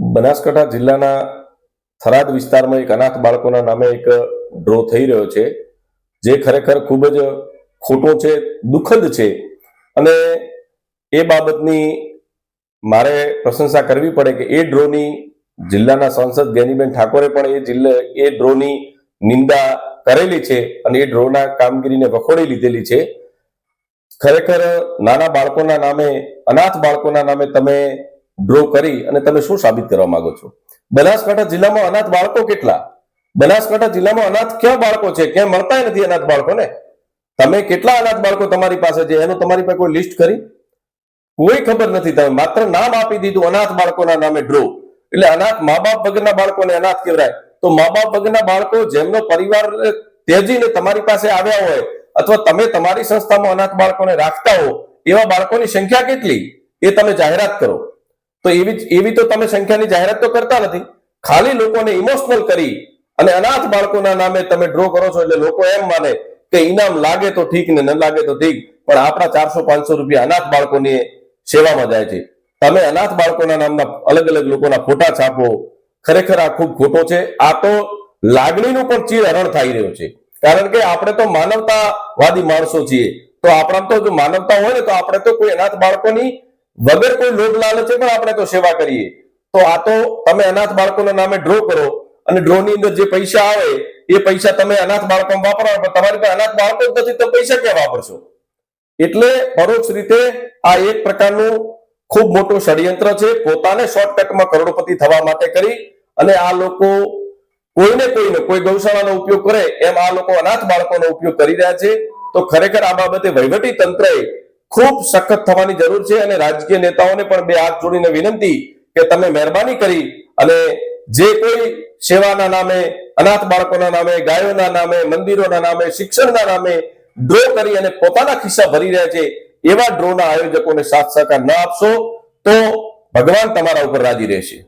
બનાસકાંઠા જિલ્લાના થરાદ વિસ્તારમાં એક અનાથ બાળકોના નામે એક ડ્રો થઈ રહ્યો છે, જે ખરેખર ખૂબ જ ખોટો છે, દુઃખદ છે. અને એ બાબતની મારે પ્રશંસા કરવી પડે કે એ ડ્રોની જિલ્લાના સાંસદ ગેનીબેન ઠાકોરે પણ એ જિલ્લા, એ ડ્રોની નિંદા કરેલી છે અને એ ડ્રોના કામગીરીને વખોડી લીધેલી છે. ખરેખર નાના બાળકોના નામે, અનાથ બાળકોના નામે તમે ડ્રો કરી અને તમે શું સાબિત કરવા માંગો છો? બનાસકાંઠા જિલ્લામાં અનાથ બાળકો કેટલા? બનાસકાંઠા જિલ્લામાં અનાથ ક્યાં બાળકો છે? ક્યાં મળતા નથી અનાથ બાળકોને? તમે કેટલા અનાથ બાળકો તમારી પાસે છે? એનું તમારી પાસે કોઈ લિસ્ટ કરી કોઈ ખબર નથી તમે. માત્ર નામ આપી દીધું અનાથ બાળકોના નામે ડ્રો એટલે અનાથ મા બાપ વગરના બાળકોને અનાથ કહેવાય. તો મા બાપ વગરના બાળકો જેમનો પરિવાર તેજીને તમારી પાસે આવ્યા હોય અથવા તમે તમારી સંસ્થામાં અનાથ બાળકોને રાખતા હો, એવા બાળકોની સંખ્યા કેટલી? એ તમે જાહેરાત કરો. તો એવી એવી તો તમે સંખ્યાની જાહેરાત તો કરતા નથી. ખાલી લોકોને ઇમોશનલ કરી અને અનાથ બાળકોના નામે તમે ડ્રો કરો છો એટલે લોકો એમ માને કે ઇનામ લાગે તો ઠીક ને ન લાગે તો ઠીક, પણ આપણા ચારસો પાંચસો રૂપિયા અનાથ બાળકોની સેવામાં જાય છે. તમે અનાથ બાળકોના નામના અલગ અલગ લોકોના ફોટા છાપો. ખરેખર આ ખૂબ ખોટો છે. આ તો લાગણીનું પણ ચીર હરણ થઈ રહ્યું છે. કારણ કે આપણે તો માનવતાવાદી માણસો છીએ. તો આપણા તો જો માનવતા હોય ને તો આપણે તો કોઈ અનાથ બાળકોની વગર કોઈ લોભ લાલચે પણ આપણે તો સેવા કરીએ. તો આ તો તમે અનાથ બાળકોના નામે ડ્રો કરો અને ડ્રો ની અંદર જે પૈસા આવે, એ પૈસા તમે અનાથ બાળકોમાં વાપરો પણ તમારી પાસે અનાથ બાળકો જ નથી, તો પૈસા ક્યાં વાપરશો? એટલે પરોક્ષ રીતે આ એક પ્રકારનું ખૂબ મોટું ષડયંત્ર છે. પોતાને શોર્ટકટમાં કરોડપતિ થવા માટે કરી અને આ લોકો કોઈને કોઈને, કોઈ ગૌશાળાનો ઉપયોગ કરે, એમ આ લોકો અનાથ બાળકોનો ઉપયોગ કરી રહ્યા છે. તો ખરેખર આ બાબતે વહીવટી તંત્રએ ખૂબ સખત થવાની જરૂર છે અને રાજકીય નેતાઓને પણ બે હાથ જોડીને વિનંતી કે તમે મહેરબાની કરી અને જે કોઈ સેવાના નામે, અનાથ બાળકોના નામે, ગાયોના નામે, મંદિરોના નામે, શિક્ષણના નામે ડ્રો કરી અને પોતાના ખિસ્સા ભરી રહ્યા છે, એવા ડ્રોના આયોજકોને સાથ સહકાર ન આપશો તો ભગવાન તમારા ઉપર રાજી રહેશે.